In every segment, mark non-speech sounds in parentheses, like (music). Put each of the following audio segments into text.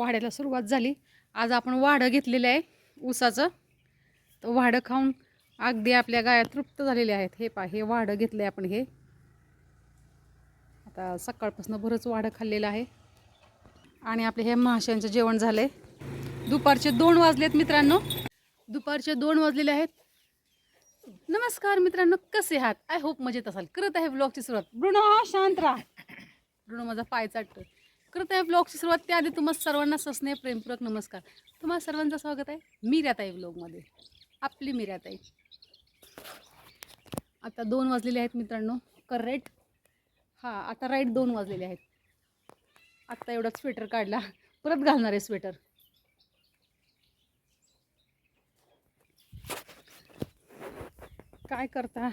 वाढायला सुरुवात झाली. आज आपण वाढं घेतलेलं आहे ऊसाचं. तर वाढं खाऊन अगदी आपल्या गाया तृप्त झालेल्या आहेत. हे पा हे वाढं घेतलं आहे आपण हे. आता सकाळपासून बरंच वाढं खाल्लेलं आहे. आणि आपले हे महाशयांचं जेवण झालं आहे दुपारचे दोन वाजलेत मित्रांनो. दुपारचे दोन वाजलेले आहेत. नमस्कार मित्रांनो कसे आहात? आय होप मजेत असाल. करत आहे ब्लॉगची सुरुवात. ब्रुणो शांत राहा. ब्रुणो माझा पाय चाटतो करत आहे ब्लॉगची सुरुवात त्याआधी तुम्हा सर्वांना सस्ने प्रेमपूर्वक नमस्कार. तुम्हाला सर्वांचं स्वागत आहे मी आहे ब्लॉगमध्ये आपली मी आहे आता दोन वाजलेले आहेत मित्रांनो. करेक्ट हां आता राईट दोन वाजलेले आहेत. आत्ता एवढा स्वेटर काढला. परत घालणार आहे स्वेटर काय करता?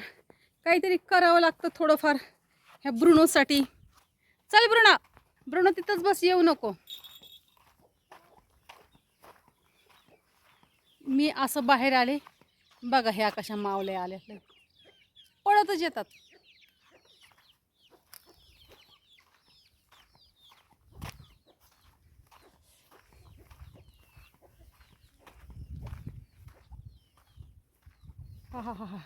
काहीतरी करावं लागतं थोडंफार ह्या ब्रुणोसाठी चल ब्रुणा ब्रुनो तिथंच बस येऊ नको. मी असं बाहेर आले. बघा ह्या कशा मावल्या आल्या पळतच येतात. हा हा हा हा.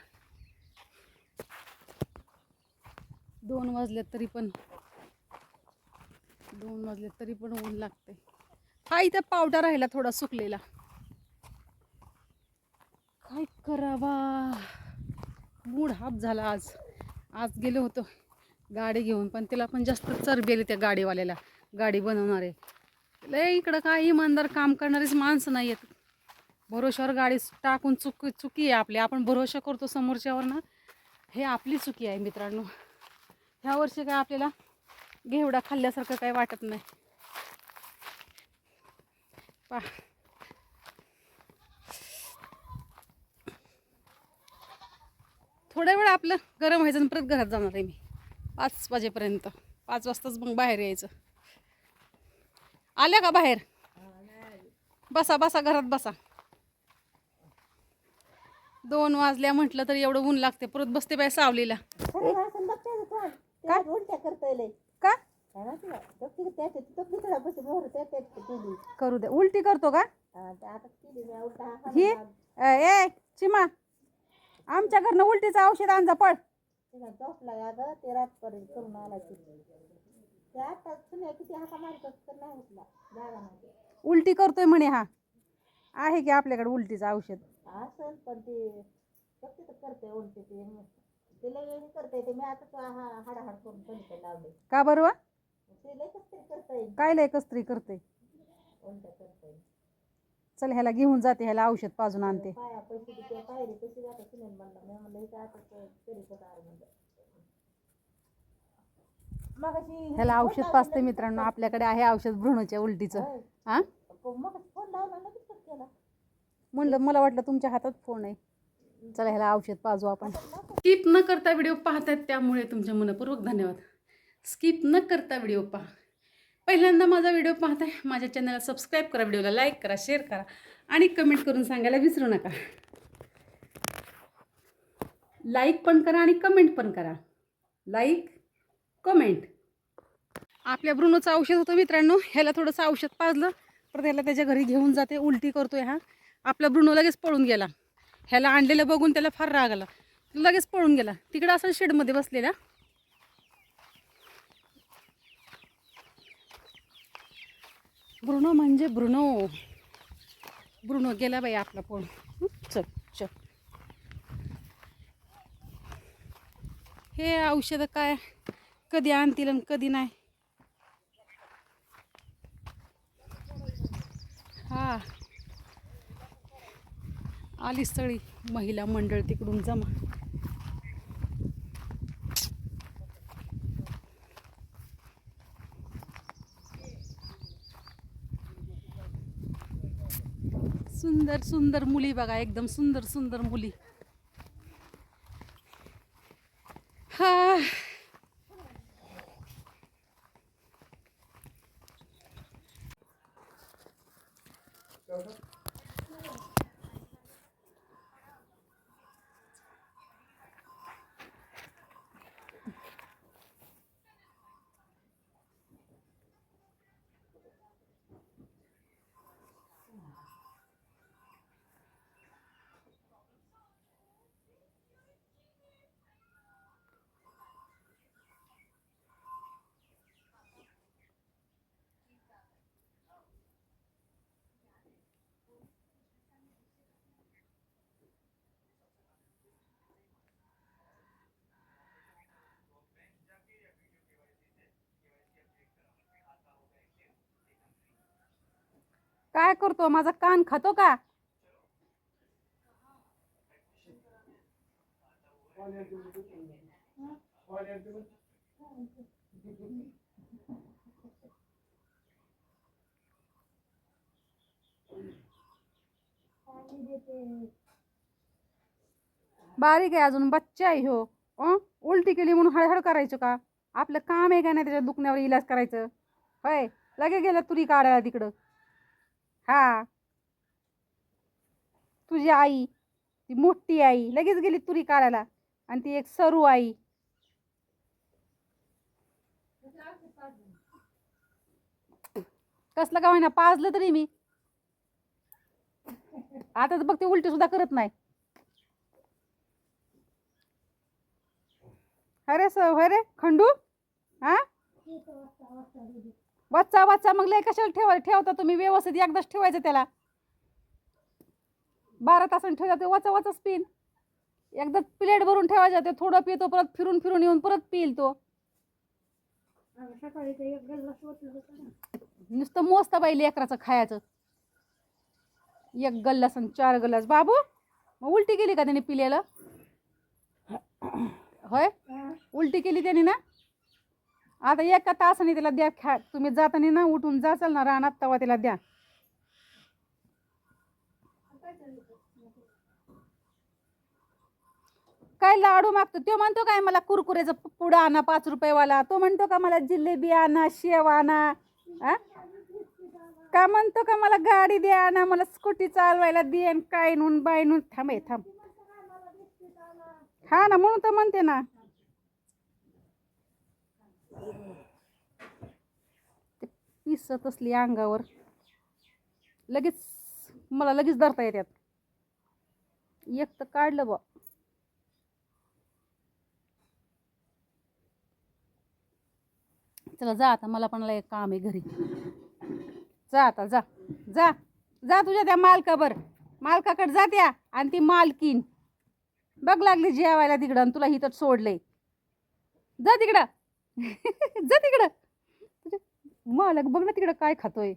दोन वाजले तरी पण दोन वाजले तरी पण ऊन लागते हा इथं पावडा राहिला थोडा सुकलेला. काय करावा? मूड हाफ झाला आज. आज गेलो होतो गाडी घेऊन पण त्याला पण जास्त चरबी आली त्या गाडीवाल्याला. गाडी बनवणारे. लय इकडं काय इमानदार काम करणारीच माणसं नाही आहेत भरोशावर गाडी टाकून चुक चुकी आहे आपली. आपण भरोसा करतो समोरच्यावर ना. हे आपली चुकी आहे मित्रांनो. ह्या वर्षी काय आपल्याला घेवडा खाल्ल्यासारखं काही वाटत नाही. पा. थोड्या वेळ आपलं गरम व्हायचं आणि परत घरात जाणार आहे मी. पाच वाजेपर्यंत. पाच वाजताच मग बाहेर यायचं. आल्या का बाहेर? बसा बसा घरात बसा. दोन वाजल्या म्हटलं तर एवढं ऊन लागते. परत बसते बाय सावलीला. काय? करू दे. उलटी करतो का? ते आता केली मी उलटा हा? ही ए चिमा आमच्या घरनं उलटीचं औषध आणजा पळ. ते करून ते आता तर नाही उठला जागा उलटी करतोय म्हणे हा. आहे की आपल्याकडे उलटीचं औषध? असं पण ते तर करते उलटी ते करते ते मी आता तो हा हाडाहाड करून लावले का बरं? काय लय कस्त्री करते चल ह्याला घेऊन जाते ह्याला औषध पाजून आणते. ह्याला औषध पाजते मित्रांनो आपल्याकडे आहे औषध भ्रूणाच्या उलटीचं. हा मग फोन लावला लगेच कट केला. म्हणलं मला वाटलं तुमच्या हातात फोन आहे. चला ह्याला औषध पाजू आपण. स्किप न करता व्हिडिओ पाहतायत त्यामुळे तुमचे मनपूर्वक धन्यवाद. स्किप न करता व्हिडिओ पहा. पहिल्यांदा माझा व्हिडिओ पाहताय माझ्या चॅनलला सबस्क्राईब करा व्हिडिओला लाईक करा शेअर करा आणि कमेंट करून सांगायला विसरू नका. लाईक पण करा आणि कमेंट पण करा. Like comment. आपल्या ब्रुनोचं औषध होतं मित्रांनो ह्याला थोडंसं औषध पाजलं परत ह्याला त्याच्या घरी घेऊन जाते उलटी करतोय हा. आपला ब्रुनो लगेच पळून गेला. ह्याला आणलेलं बघून त्याला फार राग आला. लगेच पळून गेला. तिकडं असं शेडमध्ये बसलेला. ब्रुनो म्हणजे ब्रुनो. ब्रुनो गेला बाई आपला पळून चल चल. हे औषधं काय? कधी आणतील आणि कधी नाही? हा. आली सगळी. महिला मंडळ तिकडून जमा. सुंदर सुंदर मुली बघा एकदम सुंदर सुंदर मुली. हा. काय करतो? माझा कान खातो का? बारीक आहे अजून बच्चा आहे हो अं? उलटी केली म्हणून हळहळ करायचं का? आपलं काम आहे का नाही त्याच्या दुखण्यावर इलाज करायचं? होय? लगे गेलं तुरी काढायला तिकडं. हा. तुझी आई ती मोठी आई लगेच गेली तुरी काढायला. आणि ती एक सरू आई. कसलं का होईना पाजलं तरी मी. आता तर बघ ते उलटी सुद्धा करत नाही. अरे स रे खंडू हा? वाचा वाचा. मग लय कशाला ठेवा ठेवता तुम्ही? व्यवस्थित एकदाच ठेवायचं त्याला. बारा तासांनी ठेवता ते वाचा वाचा पिन एकदा प्लेट भरून ठेवायचं ते थोडं पितो परत फिरून फिरून येऊन परत पिईल तो. नुसतं मोजता बाई लेकराचं खायचं. एक गल्लास आणि चार गल्लास. बाबू मग उलटी केली का त्याने पिलेलं? होय. उलटी केली त्याने ना? आता एका तासाने तिला द्या खा तुम्ही जाताना ना उठून जाचाल ना रानात तवा तिला द्या. काय लाडू मागतो? तो म्हणतो काय मला कुरकुऱ्याचा पु- पुडा आणा पाच रुपयेवाला. तो म्हणतो का मला जिलेबी आणा शेव आणा. आ? का म्हणतो का मला गाडी द्या ना मला स्कूटी चालवायला दे आणि काय नून बाय नून. थांब थांब. हा ना म्हणून तर म्हणते ना. ते पिसत असली अंगावर. लगेच मला लगेच धरता येतात. एक तर काढलं बा चला जा आता मला पण एक काम आहे घरी. जा आता जा. जा. जा तुझ्या त्या मालकावर. मालकाकडे जा त्या आणि ती मालकीन. बघ लागली जेवायला तिकडं आणि तुला हिथं सोडलंय. जा तिकडं. (laughs) जा तिकडं. मालक बघ ना तिकडं काय खातोय.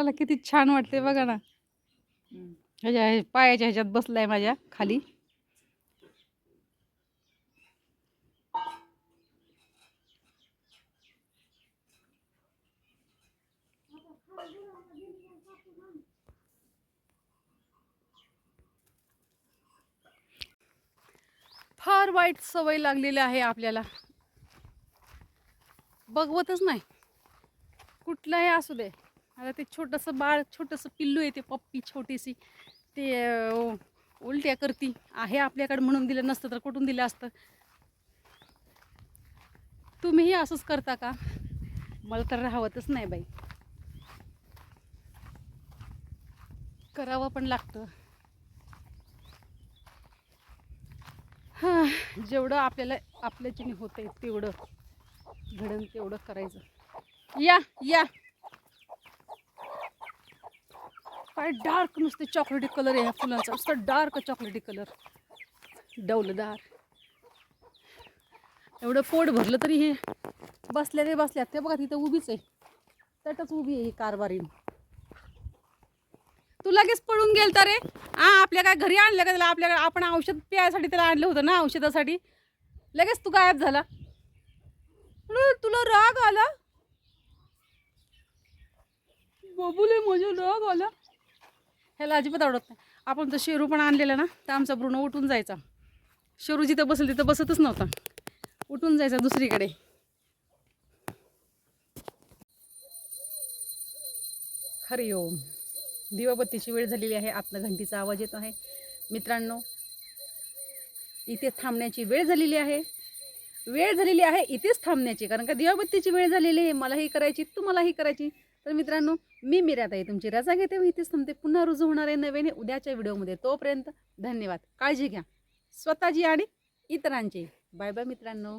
त्याला किती छान वाटते बघा ना. ह्याच्या पायाच्या ह्याच्यात बसलाय माझ्या खाली. फार वाईट सवय लागलेली आहे आपल्याला. बघवतच नाही. कुठलाही असू दे. आता ते छोटंसं बाळ छोटंसं पिल्लू आहे ते पप्पी छोटीशी. ते उलट्या करती. आहे आपल्याकडे म्हणून दिलं नसतं तर कुठून दिलं असतं? तुम्हीही असंच करता का? मला तर राहवतच नाही बाई. करावं पण लागतं. हां जेवढं आपल्याला आपल्याच्याने होतंय तेवढं घडण तेवढं करायचं. या या. काय डार्क नुसते चॉकलेटी कलर आहे ह्या फुलांचा. नुसतं डार्क चॉकलेटी कलर. डौलदार. एवढं पोट भरलं तरी हे बसल्या रे बसल्या. ते बघा तिथं उभीच आहे. तटच उभी आहे ही कारभारीन. तू लगेच पळून गेलता रे. हा आपल्या काय घरी आणलं का त्याला? आपल्याकडे आपण औषध प्यायसाठी त्याला आणलं होतं ना औषधासाठी. लगेच तू गायब झाला. तुला राग आला? बबुले माझ्या राग आला. ह्याला अजिबात आवडत नाही. आपण तर शेरू पण आणलेलं ना तर आमचा भ्रूण उठून जायचा. शेरू जिथं बसेल तिथं बसतच नव्हता. उठून जायचा दुसरीकडे. हरि ओम. दिवाबत्तीची वेळ झालेली आहे. आतनं घंटीचा आवाज येतो आहे. मित्रांनो इथे थांबण्याची वेळ झालेली आहे. वेळ झालेली आहे इथेच थांबण्याची. कारण का दिवाबत्तीची वेळ झालेली आहे. मलाही करायची तुम्हालाही करायची. तर मित्रांनो मी मिराताई तुमची रजा घेते व इथेच थांबते. पुन्हा रुजू होणार आहे नव्याने उद्याच्या व्हिडिओमध्ये. तोपर्यंत धन्यवाद. काळजी घ्या. स्वतःची आणि इतरांची. बाय बाय मित्रांनो.